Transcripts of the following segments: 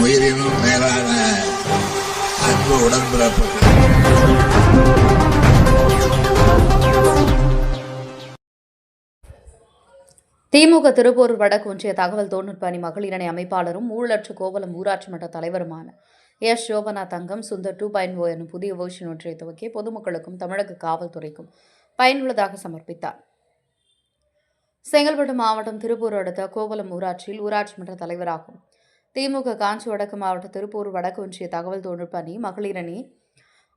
உயிரினும் மேலான அன்பு உடன்பிறப்பு திமுக திருப்பூர் வடக்கு ஒன்றிய தகவல் தொழில்நுட்ப அணி மகளிரணி அமைப்பாளரும் ஊழலற்ற கோவலம் ஊராட்சி மன்ற தலைவருமான S. Sobhana Thangam Sundar two point O எனும் புதிய வேர்ஷன் ஒன்றை துவக்கி பொதுமக்களுக்கும் தமிழக காவல்துறைக்கும் பயனுள்ளதாக சமர்ப்பித்தார். செங்கல்பட்டு மாவட்டம் திருப்பூர் அடுத்த கோவலம் ஊராட்சியில் ஊராட்சி மன்ற தலைவராகும். திமுக காஞ்சி வடக்கு மாவட்ட திருப்பூர் வடக்கு ஒன்றிய தகவல் தொழில்நுட்ப அணி மகளிரணி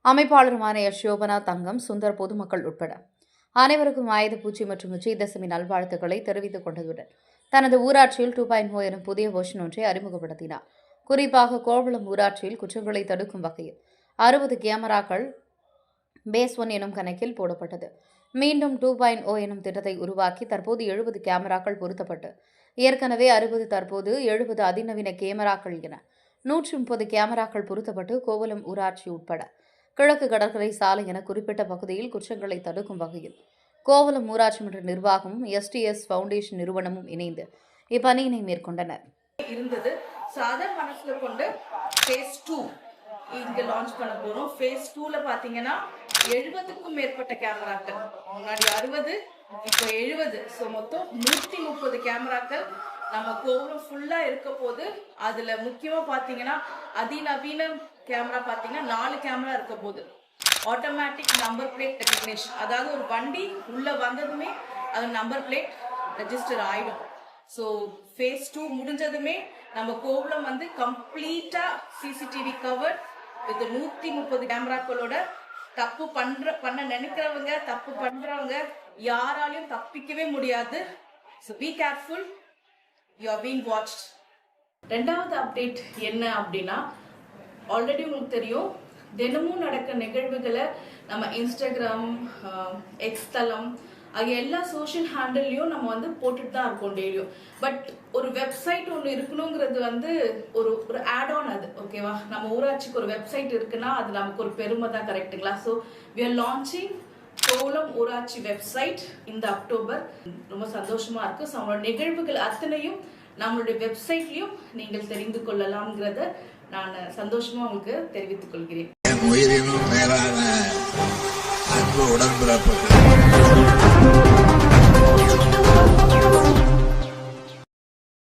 அமைப்பாளருமான எஸ். தங்கம் சுந்தர் பொதுமக்கள் உட்பட அனைவருக்கும் ஆயுத பூச்சி மற்றும் விஜயதசமி நல்வாழ்த்துக்களை தெரிவித்துக் கொண்டதுடன் தனது ஊராட்சியில் டூ பாயிண்ட் ஓ எனும் புதிய போஷன் ஒன்றை அறிமுகப்படுத்தினார். குறிப்பாக கோவளம் ஊராட்சியில் குற்றங்களை தடுக்கும் வகையில் அறுபது கேமராக்கள் பேஸ் ஒன் எனும் கணக்கில் போடப்பட்டது. மீண்டும் டூ பாயிண்ட் ஓ எனும் திட்டத்தை உருவாக்கி தற்போது எழுபது கேமராக்கள் பொருத்தப்பட்டு ஏற்கனவே அறுபது தற்போது எழுபது அதிநவீன கேமராக்கள் என நூற்றி முப்பது கேமராக்கள் பொருத்தப்பட்டு கோவலம் ஊராட்சி உட்பட கிழக்கு கடற்கரை சாலை என குறிப்பிட்ட பகுதியில் குற்றங்களை தடுக்கும் வகையில் கோவலம் ஊராட்சி மன்ற நிர்வாகமும் எஸ்டிஎஸ் ஃபவுண்டேஷன் நிறுவனமும் இணைந்து இப்பணியினை மேற்கொண்டனர். இருந்தது. ஸோ அதை மனசுல கொண்டு ஃபேஸ் டூ இங்க லான்ச் பண்ண போறோம். ஃபேஸ் டூல பாத்தீங்கன்னா எழுபதுக்கும் மேற்பட்ட கேமராக்கள். முன்னாடி அறுபது இப்போ எழுபது. ஸோ மொத்தம் நூற்றி முப்பது கேமராக்கள் நம்ம கோபுரம் ஃபுல்லாக இருக்க போது அதில் முக்கியமாக பார்த்தீங்கன்னா அதிநவீன கேமரா பார்த்தீங்கன்னா நாலு கேமரா இருக்க போது. ஆட்டோமேட்டிக் நம்பர் பிளேட் ரெகக்னேஷன் அதாவது ஒரு வண்டி உள்ளே வந்ததுமே அது நம்பர் பிளேட் ரெஜிஸ்டர் ஆகிடும் ஸோ ஃபேஸ் டூ முடிஞ்சதுமே நம்ம கோபுரம் வந்து கம்ப்ளீட்டாக சிசிடிவி கவர் வித் நூற்றி முப்பது கேமராக்களோட தப்பு பண்ற பண்ண நினைக்கிறவங்க தப்பு பண்றவங்க யாராலையும் தப்பிக்கவே முடியாது. So be careful you are being ரெண்டாவது அப்டேட் என்ன அப்படின்னா ஆல்ரெடி உங்களுக்கு தெரியும் தினமும் நடக்க நிகழ்வுகளை நம்ம இன்ஸ்டாகிராம் எக்ஸ் தளம் ஆகிய எல்லா சோஷியல் ஹேண்டில்லையும் நம்ம வந்து போட்டுட்டு தான் இருக்கோம் டெய்லியும் பட் ஒரு வெப்சைட் ஒன்று இருக்கணுங்கிறது வந்து ஒரு ஒரு ஆட் ஆன் அது ஓகேவா நம்ம ஊராட்சிக்கு ஒரு வெப்சைட் இருக்குன்னா அது நமக்கு ஒரு பெருமை தான் கரெக்டுங்களா ஸோ வி ஆர் லான்ச்சிங் கோலம் ஊராட்சி வெப்சைட் இந்த அக்டோபர். ரொம்ப சந்தோஷமா இருக்கு. ஸோ அவங்களோட நிகழ்வுகள் அத்தனையும் நம்மளுடைய வெப்சைட்லயும் நீங்கள் தெரிந்து கொள்ளலாம்ங்கிறத நான் சந்தோஷமா உங்களுக்கு தெரிவித்துக் கொள்கிறேன். உயிரினும் மேலான அன்பு உடன்பிறப்புகள்